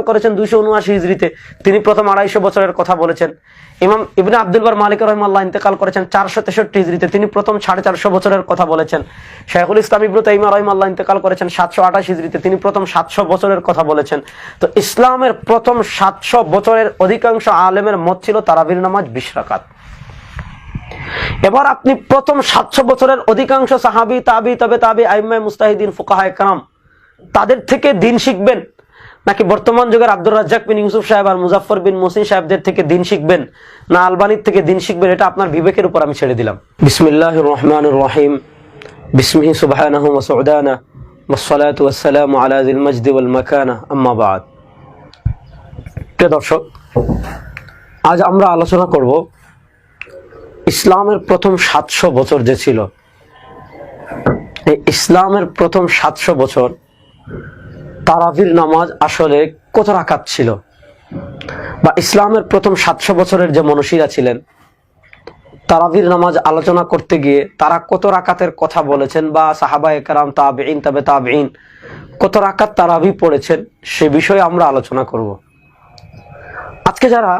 করেছেন দুইশো উনআশি হিজড়িতে। তিনি প্রথম আড়াইশো বছরের কথা বলেছেন। ইমাম ইবনে আব্দুল বার মালিক রহমাল্লাহ ইন্তেকাল করেছেন চারশো তেষট্টি হিজড়িতে। তিনি প্রথম সাড়ে চারশো বছরের কথা বলেছেন। শেখুল ইসলাম ইবনু তাইমা রহমাল্লাহ ইন্তেকাল করেছেন সাতশো আঠাশ হিজড়িতে। তিনি প্রথম সাতশো বছরের কথা বলেছেন। তো ইসলামের প্রথম সাতশো বছরের অধিকাংশ আলেমের মত ছিল তারাবির নামাজ বিশ রাকাত। এবার আপনি প্রথম সাতশো বছরের অধিকাংশ সাহাবি, তাবি, তবে তাবি আইমাই মুস্তাহিদিন ফুকাহা একরাম তাদের থেকে দিন শিখবেন। নাকি বর্তমান যুগের আব্দুর রাজ্জাক বিন ইউসুফ সাহেব আর মুজাফর বিন মোসিন সাহেবদের থেকে দিন শিখবেন না আলবানির থেকে দিন শিখবেন, এটা আপনার বিবেকের উপর আমি ছেড়ে দিলাম। বিসমিল্লাহ রহমান রহিম। বিসমি সুবাহানাহ আম্মাবাদ দর্শক, আজ আমরা আলোচনা করব ইসলামের প্রথম সাতশো বছর যে ছিল। ইসলামের প্রথম সাতশো বছর তারাবির নামাজ আসলে কত রাকাত ছিল? বা ইসলামের প্রথম সাতশো বছরের যে মনীষীরা ছিলেন, তারাবির নামাজ আলোচনা করতে গিয়ে তারা কত রাকাতের কথা বলেছেন বা সাহাবা একরাম তাবেইন তবে তাবেইন কত রাকাত তারাবি পড়েছেন, সে বিষয়ে আমরা আলোচনা করব। আজকে যারা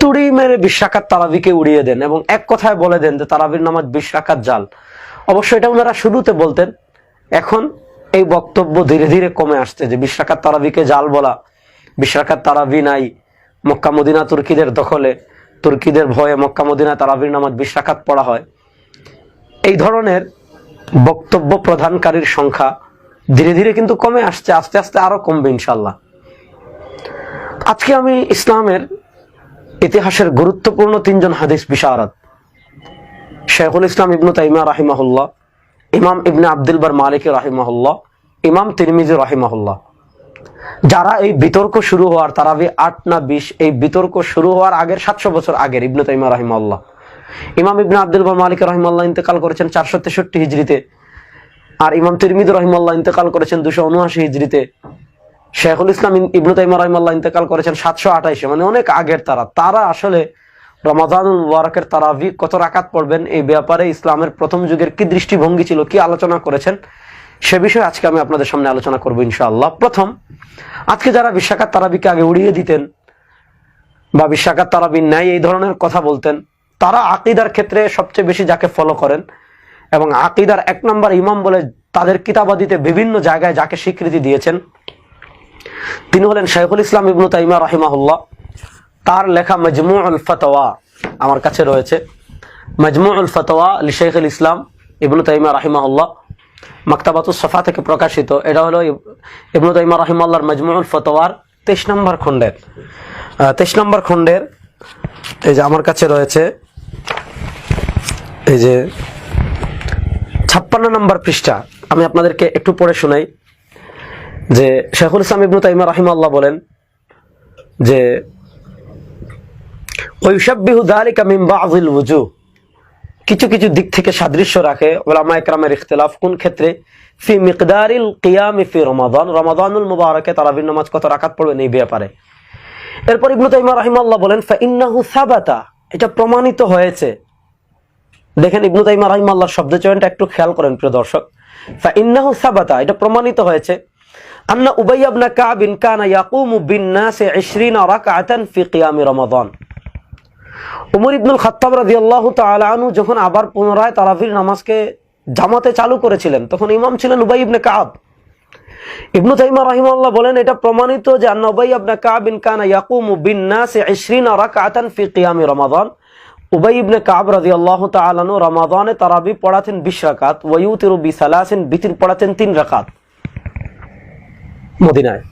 তুড়ি মেরে বিশ রাকাত তারাবিকে উড়িয়ে দেন এবং এক কথায় বলে দেন যে তারাবির নামাজ বিশ রাকাত জাল, অবশ্য এটা ওনারা শুরুতে বলতেন, এখন এই বক্তব্য ধীরে ধীরে কমে আসছে যে বিশ রাকাত তারাবিকে জাল বলা বিশ রাকাত তারাবি নাই, মক্কা মদিনা তুর্কিদের দখলে, তুর্কিদের ভয়ে মক্কা মদিনা তারাবির নামাজ বিশ পড়া হয়। এই ধরনের বক্তব্য প্রদানকারীর সংখ্যা ধীরে ধীরে কিন্তু কমে আসছে, আস্তে আস্তে আরও কমবে ইনশাল্লাহ আজকে আমি ইসলামের ইতিহাসের গুরুত্বপূর্ণ তিনজন হাদিস বিশারদ, শেখুল ইসলাম ইবনু তাইমা রাহিমাহুল্লাহ ইমাম ইবনে আব্দুল বার মালিক রাহিমাহুল্লাহ, ইমাম তিরমিজি রাহিমাহুল্লাহ। যারা এই বিতর্ক শুরু হওয়ার তারাবি আট না বিশ, এই বিতর্ক শুরু হওয়ার আগের সাতশো বছর আগের ইবনু তাইমা রাহিমাল্লাহ ইমাম ইবনে আব্দুল বার মালিক রহিমাল্লাহ ইন্তেকাল করেছেন চারশো তেষট্টি হিজড়িতে। আর ইমাম তিরমিদ রহিমাল্লাহ ইন্তেকাল করেছেন দুশো উনআশি হিজড়িতে। শেখুল ইসলাম ইবনু তাইমা রহিমাল্লাহ ইন্তেকাল করেছেন সাতশো আঠাইশে মানে অনেক আগের তারা। তারা আসলে রমাদানুল মুবারকের তারাবি, কত রাকাত পড়বেন? এই ব্যাপারে ইসলামের প্রথম যুগের কি দৃষ্টিভঙ্গি ছিল, কি আলোচনা করেছেন? সে বিষয়ে আজকে আমি আপনাদের সামনে আলোচনা করব ইনশাআল্লাহ। প্রথম, আজকে যারা বিশাখাত তারাবিকে আগে উড়িয়ে দিতেন বা বিশাখাত তারাবি ন্যায় এই ধরনের কথা বলতেন, তারা আকিদার ক্ষেত্রে সবচেয়ে বেশি যাকে ফলো করেন এবং আকিদার এক নম্বর ইমাম বলে তাদের কিতাবাদিতে বিভিন্ন জায়গায় যাকে স্বীকৃতি দিয়েছেন, তিনি হলেন শাইখুল ইসলাম ইবনু তাইমা রাহিমাহুল্লাহ। তার লেখা মজমুউল ফতোয়া আমার কাছে রয়েছে। মজমুউল ফতোয়া লি শেখুল ইসলাম ইবনু তাইমা রাহিমাহুল্লাহ, মাকতাবাতুস সফা থেকে প্রকাশিত। এটা হলো ইব- ইবনু তাইমা রাহিমাল্লাহর মজমুউল ফতোয়ার তেইশ নম্বর খণ্ডের। তেইশ নম্বর খণ্ডের এই যে আমার কাছে রয়েছে, এই যে ছাপ্পান্ন নম্বর পৃষ্ঠা। আমি আপনাদেরকে একটু পড়ে শোনাই। যে শেখুল ইসলাম ইবনু তাইমা রাহিমাল্লাহ বলেন যে কিছু কিছু দিক থেকে সাদৃশ্য রাখে ওলামা একরামের ইখতিলাফ। কোন ক্ষেত্রে? ফি মিকদারিল কিয়ামি ফি রমাদান। রমাদানুল মুবারকে তারাবির নামাজ কত রাকাত পড়বেন এই ব্যাপারে। এরপর ইবনু তাইমা রাহিমাল্লাহ বলেন ফা ইন্নাহু সাবাতা এটা প্রমাণিত হয়েছে। দেখেন ইবনু তাইমা রাহিমাল্লাহর শব্দ চয়নটা একটু খেয়াল করেন প্রিয় দর্শক। ফা ইন্নাহু সাবাতা এটা প্রমাণিত হয়েছে। আন্না উবাই ইবনে কাব কানা ইয়াকুমু বিন নাসি 20 রাকআতান ফি কিয়ামি রমাদান উমর ইবনুল খাত্তাব রাদিয়াল্লাহু তাআলা আনহু যখন আবার পুনরায় তারাবির নামাজকে জামাতে চালু করেছিলেন, তখন ইমাম ছিলেন উবাই ইবনে কাব ইবনু তাইমা রাহিমাহুল্লাহ বলেন, এটা প্রমাণিত যে আন্না উবাই ইবনে কাব ইন কানা ইয়াকুমু বিন নাসি 20 রাকআতান ফি কিয়ামি রমাদান। উবাই ইবনে কাব রাদিয়াল্লাহু তাআলা আনহু রমাদানে তারাবি পড়াতেন 20 রাকাত, ওয়া ইউতিরু বিসালাসিন, বিতির পড়াতেন 3 রাকাত মদিনায়।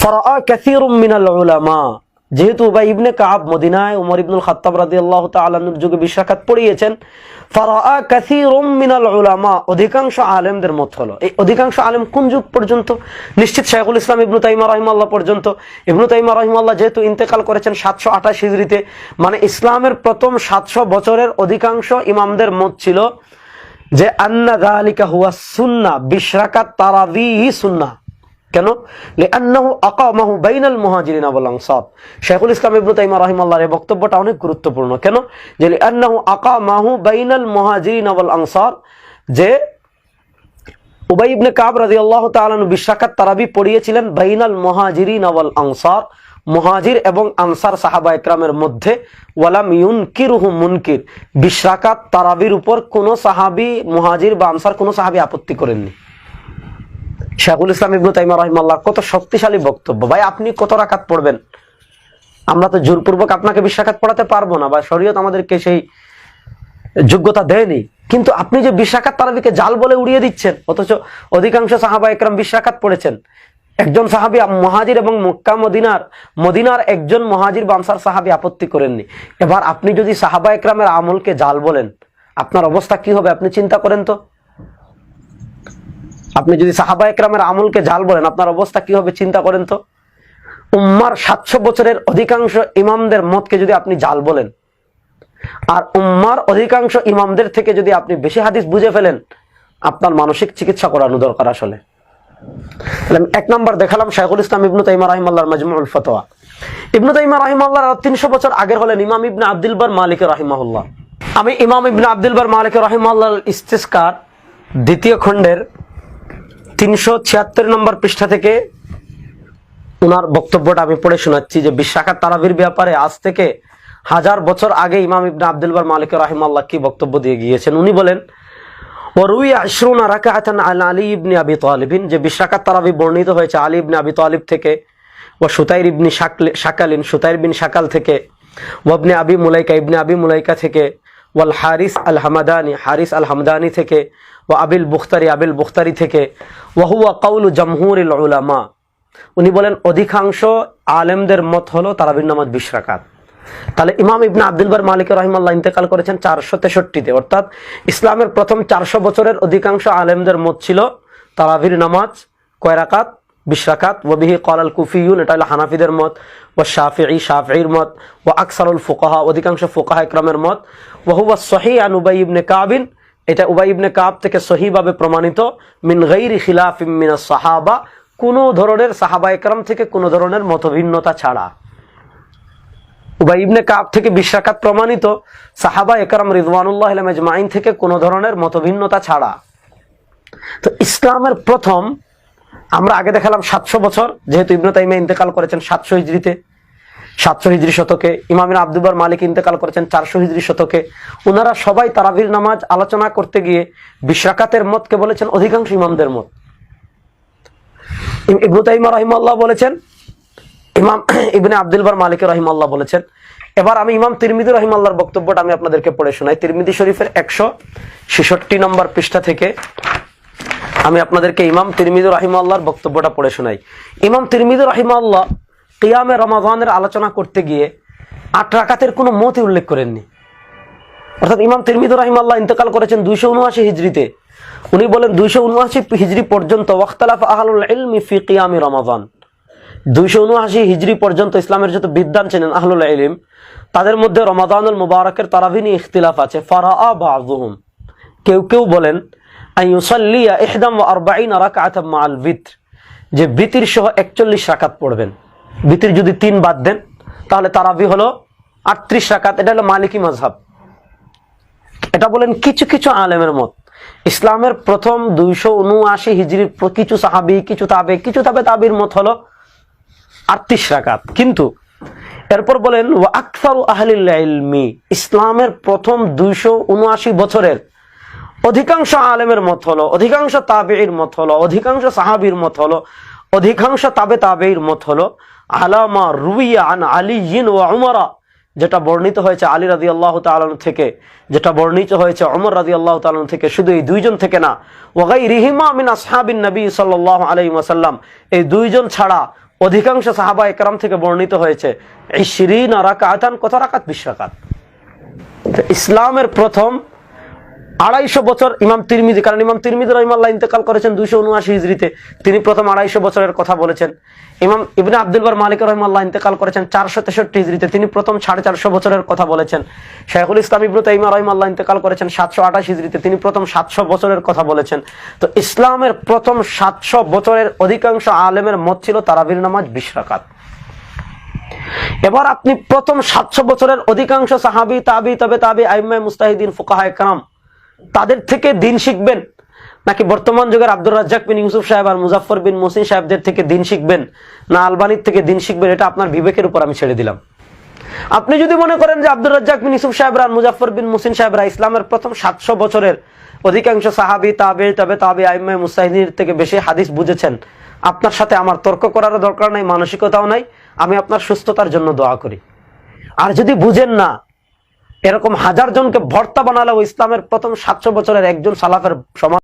ফারাআ কাসীরুম মিনাল উলামা। যেহেতু উবাই ইবনে কাব মদিনায় উমর ইবনুল খাত্তাব তাআলা আনহুর যুগে বিশাখাত পড়িয়েছেন, ফারাআ কাসীরুম মিনাল উলামা, অধিকাংশ আলেমদের মত হলো। এই অধিকাংশ আলেম কোন যুগ পর্যন্ত? নিশ্চিত ইসলাম ইবনু তাইমা পর্যন্ত। ইবনু তাইমা যেহেতু ইন্তেকাল করেছেন সাতশো আঠাশ হিজরিতে মানে ইসলামের প্রথম সাতশো বছরের অধিকাংশ ইমামদের মত ছিল যে আন্না যালিকা হুয়া সুন্নাহ বিশ রাকাত কেন? আকামাহু বাইনাল ইসলাম ইবনে তাইমা রাহিমাহুল্লাহর এই বক্তব্যটা অনেক গুরুত্বপূর্ণ। কেন? যে আকামাহু বাইনাল যে উবাই ইবনে কাব তারাবি পড়িয়েছিলেন বাইনাল মুহাজিরিন ওয়াল আনসার। মুহাজির এবং আনসার সাহাবা একরামের মধ্যে ওয়ালাম ইউনকিরুহু মুনকির। বিশ রাকাত তারাবির উপর কোন সাহাবী, মুহাজির বা আনসার কোন সাহাবী আপত্তি করেননি। শেখুল ইসলাম ইবনু তাইমা রহিমাল্লাহ কত শক্তিশালী বক্তব্য। ভাই, আপনি কত রাকাত পড়বেন? আমরা তো জোরপূর্বক আপনাকে বিশ রাকাত পড়াতে পারব না, বা শরীয়ত আমাদেরকে সেই যোগ্যতা দেয়নি। কিন্তু আপনি যে বিশ রাকাত তারাবিকে জাল বলে উড়িয়ে দিচ্ছেন, অথচ অধিকাংশ সাহাবা একরাম বিশ রাকাত পড়েছেন। একজন সাহাবি মহাজির এবং মক্কা মদিনার মদিনার একজন মহাজির বানসার সাহাবি আপত্তি করেননি। এবার আপনি যদি সাহাবা একরামের আমলকে জাল বলেন, আপনার অবস্থা কি হবে? আপনি চিন্তা করেন তো। আপনি যদি সাহাবা একরামের আমলকে জাল বলেন, আপনার অবস্থা কি হবে চিন্তা করেন তো? উম্মার সাতশো বছরের অধিকাংশ ইমামদের মতকে যদি আপনি জাল বলেন, আর উম্মার অধিকাংশ ইমামদের থেকে যদি আপনি বেশি হাদিস বুঝে ফেলেন, আপনার মানসিক চিকিৎসা করানো দরকার আসলে। এক নম্বর দেখালাম শাইখুল ইসলাম ইবনু তাইমা রাহিমাল্লাহর মাজমুল ফতোয়া। ইবনু তাইমা রাহিমাল্লাহর আর তিনশো বছর আগের হলেন ইমাম ইবনে আব্দুল বার মালিক রাহিমাহুল্লাহ। আমি ইমাম ইবনে আব্দুল বার মালিক রাহিমাল্লাহ ইস্তিস্কার দ্বিতীয় খণ্ডের তিনশো ছিয়াত্তর নম্বর পৃষ্ঠা থেকে ওনার বক্তব্যটা আমি পড়ে শোনাচ্ছি যে বিশ্বাখাত তারাবির ব্যাপারে আজ থেকে হাজার বছর আগে ইমাম ইবনা আব্দুল বার মালিক রাহিমাল্লাহ কি বক্তব্য দিয়ে গিয়েছেন? উনি বলেন ওরুই আশরুনা রাকাতান আল আলী ইবনে আবি তালিবিন, যে বিশ্বাখাত তারাবি বর্ণিত হয়েছে আলী ইবনে আবি তালিব থেকে ও সুতাইর ইবনি শাকালিন, সুতাইর বিন শাকাল থেকে ওয়াবনে আবি মুলাইকা, ইবনে আবি মুলাইকা থেকে ওয়াল হারিস আল হামাদানি হারিস আল হামদানি থেকে ও আবিল বুখতারি আবিল বুখতারি থেকে ওয়াহুয়া কাউলু জমহুরিল উলামা। উনি বলেন, অধিকাংশ আলেমদের মত হলো তারাবির নামাজ বিশ রাকাত। তাহলে ইমাম ইবনা আব্দুল বার মালিক রহিমাল্লাহ ইন্তেকাল করেছেন চারশো তেষট্টিতে। অর্থাৎ ইসলামের প্রথম চারশো বছরের অধিকাংশ আলেমদের মত ছিল তারাবির নামাজ কয় রাকাত? বিশ রাকাত ওবিহি কলাল কুফিউন এটা হলো হানাফিদের মত ও শাফি শাফির মত ও আকসারুল ফোকাহা, অধিকাংশ ফুকাহা ইকরামের মত। ওহুয়া সহি আন উবাই ইবনে কাবিন এটা উবাই ইবনে কাব থেকে সহিভাবে প্রমাণিত, মিন গৈরি খিলাফ মিন সাহাবা, কোনো ধরনের সাহাবা একরাম থেকে কোনো ধরনের মতভিন্নতা ছাড়া। উবাই ইবনে কাব থেকে বিশ্বাকাত প্রমাণিত, সাহাবা একরাম রিজওয়ানুল্লাহ আজমাইন থেকে কোনো ধরনের মতভিন্নতা ছাড়া। তো ইসলামের প্রথম আমরা আগে দেখালাম সাতশো বছর, যেহেতু ইবনে তাইমা ইন্তেকাল করেছেন সাতশো হিজড়িতে। সাতশো হিজড়ি শতকে ইমামিন আব্দুবার মালিক ইন্তেকাল করেছেন চারশো হিজড়ি শতকে। ওনারা সবাই তারাবির নামাজ আলোচনা করতে গিয়ে বিশরাকাতের মতকে বলেছেন অধিকাংশ ইমামদের মত। ইবনু তাইমা রহিমাল্লাহ বলেছেন, ইমাম ইবনে আব্দুল বার মালিক রহিমাল্লাহ বলেছেন। এবার আমি ইমাম তিরমিদি রহিমাল্লাহর বক্তব্যটা আমি আপনাদেরকে পড়ে শোনাই। তিরমিদি শরীফের একশো ছেষট্টি নম্বর পৃষ্ঠা থেকে আমি আপনাদেরকে ইমাম তিরমিদি রহিমাল্লাহর বক্তব্যটা পড়ে শোনাই। ইমাম তিরমিদি রহিমাল্লাহ কিয়ামে রমাজানের আলোচনা করতে গিয়ে আট রাকাতের কোনো মতই উল্লেখ করেননি। অর্থাৎ ইমাম তিরমিদ রাহিমাল্লাহ ইন্তেকাল করেছেন দুইশো উনআশি হিজড়িতে উনি বলেন, দুইশো উনআশি হিজড়ি পর্যন্ত ওয়াখতালাফ আহলুল ইলমি ফি কিয়ামি রমাজান দুইশো উনআশি হিজড়ি পর্যন্ত ইসলামের যত বিদ্যান ছিলেন আহলুল ইলিম, তাদের মধ্যে রমাদানুল মুবারকের তারাবি নিয়ে ইখতিলাফ আছে। ফারা বাযুহুম। কেউ কেউ বলেন আইয়ুসাল্লিয়া ইহদাম ওয়া আরবাঈন রাকাতাম মাআল বিত্র যে বিতির সহ একচল্লিশ রাকাত পড়বেন। বিতির যদি তিন বাদ দেন, তাহলে তারাবি হলো আটত্রিশ রাকাত। এটা হলো মালিকি মাযহাব। এটা বলেন কিছু কিছু আলেমের মত। ইসলামের প্রথম দুইশো উনআশি হিজড়ির কিছু সাহাবি, কিছু তাবে কিছু তাবে তাবির মত হলো আটত্রিশ রাকাত। কিন্তু এরপর বলেন, ওয়া আকসারু আহলিল ইসলামের প্রথম দুইশো উনআশি বছরের অধিকাংশ আলেমের মত হলো, অধিকাংশ তাবেইর মত হলো, অধিকাংশ সাহাবীর মত হলো, অধিকাংশ তাবে তাবেইর মত হলো। আলামা রুইয়া আন ওয়া উমরা, যেটা বর্ণিত হয়েছে আলী রাজি আল্লাহ তালন থেকে, যেটা বর্ণিত হয়েছে অমর রাজি আল্লাহ তালন থেকে, শুধু এই দুইজন থেকে না। ওগাই রিহিমা মিন আসহাবিন নবী সাল্লাহ আলাই ওয়াসাল্লাম, এই দুইজন ছাড়া অধিকাংশ সাহাবা একরাম থেকে বর্ণিত হয়েছে এই শিরিন রাকাতান কত রাকাত? বিশ ইসলামের প্রথম আড়াইশো বছর ইমাম তিরমিজি, কারণ ইমাম তিরমিজি রহিমাল্লাহ ইন্তেকাল করেছেন দুইশো উনআশি হিজড়িতে। তিনি প্রথম আড়াইশো বছরের কথা বলেছেন। ইমাম ইবনে আব্দুল বার মালিক রহিমাল্লাহ ইন্তেকাল করেছেন চারশো তেষট্টি হিজড়িতে। তিনি প্রথম সাড়ে চারশো বছরের কথা বলেছেন। শেখুল ইসলাম ইবনু তাইমা রহিমাল্লাহ ইন্তেকাল করেছেন সাতশো আঠাশ হিজড়িতে। তিনি প্রথম সাতশো বছরের কথা বলেছেন। তো ইসলামের প্রথম সাতশো বছরের অধিকাংশ আলেমের মত ছিল তারাবির নামাজ বিশ এবার আপনি প্রথম সাতশো বছরের অধিকাংশ সাহাবি, তাবি, তবে তাবি আইমাই মুস্তাহিদিন ফুকাহা একরাম তাদের থেকে দিন শিখবেন। নাকি বর্তমান যুগের আব্দুর রাজ্জাক বিন ইউসুফ সাহেব আর মুজাফর বিন মুসিন সাহেবদের থেকে দিন শিখবেন না আলবানির থেকে দিন শিখবেন, এটা আপনার বিবেকের উপর আমি ছেড়ে দিলাম। আপনি যদি মনে করেন যে আব্দুর রাজ্জাক বিন ইউসুফ সাহেবরা আর মুজাফর বিন মুসিন সাহেবরা ইসলামের প্রথম সাতশো বছরের অধিকাংশ সাহাবি তাবে তবে তাবে আইমে মুসাহিদির থেকে বেশি হাদিস বুঝেছেন। আপনার সাথে আমার তর্ক করারও দরকার নাই, মানসিকতাও নাই। আমি আপনার সুস্থতার জন্য দোয়া করি। আর যদি বুঝেন না এরকম হাজার জনকে ভর্তা বানালেও ইসলামের প্রথম সাতশো বছরের একজন সালাফের সমাজ